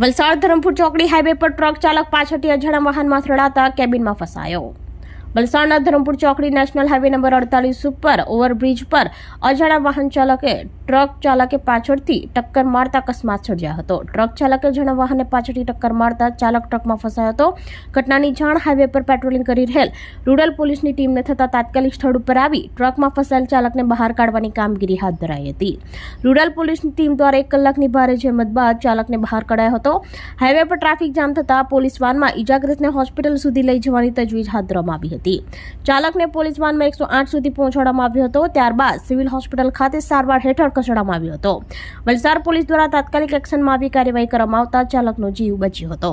વલસાડ ધરમપુર ચોકડી હાઈવે પર ટ્રક ચાલક પાછળથી અજાણા વાહનમાં અથડાતા કેબિનમાં ફસાયો. વલસાડના ધરમપુર ચોકડી નેશનલ હાઈવે નંબર અડતાલીસ ઉપર ઓવરબ્રિજ પર અજાણા વાહન ચાલકે, ટ્રક ચાલકે પાછળથી ટક્કર મારતા અકસ્માત સર્જ્યા હતો. ટ્રક ચાલકે અજાણા વાહનને પાછળથી ટક્કર મારતા ચાલક ટ્રકમાં ફસાયો હતો. ઘટનાની જાણ હાઈવે પર પેટ્રોલિંગ કરી રહેલ રૂરલ પોલીસની ટીમને થતા તાત્કાલિક સ્થળ ઉપર આવી ટ્રકમાં ફસાયેલ ચાલકને બહાર કાઢવાની કામગીરી હાથ ધરાઈ હતી. રૂરલ પોલીસની ટીમ દ્વારા એક કલાકની ભારે જહેમત બાદ ચાલકને બહાર કઢાયો હતો. હાઈવે પર ટ્રાફિક જામ થતાં પોલીસ વાનમાં ઇજાગ્રસ્તને હોસ્પિટલ સુધી લઈ જવાની તજવીજ હાથ ધરવામાં આવી હતી. ચાલકને પોલીસ વાનમાં એકસો આઠ સુધી પહોંચાડવામાં આવ્યો હતો. ત્યારબાદ સિવિલ હોસ્પિટલ ખાતે સારવાર હેઠળ ખસેડવામાં આવ્યો હતો. વલસાડ પોલીસ દ્વારા તાત્કાલિક એક્શનમાં આવી કાર્યવાહી કરવામાં આવતા ચાલકનો જીવ બચ્યો હતો.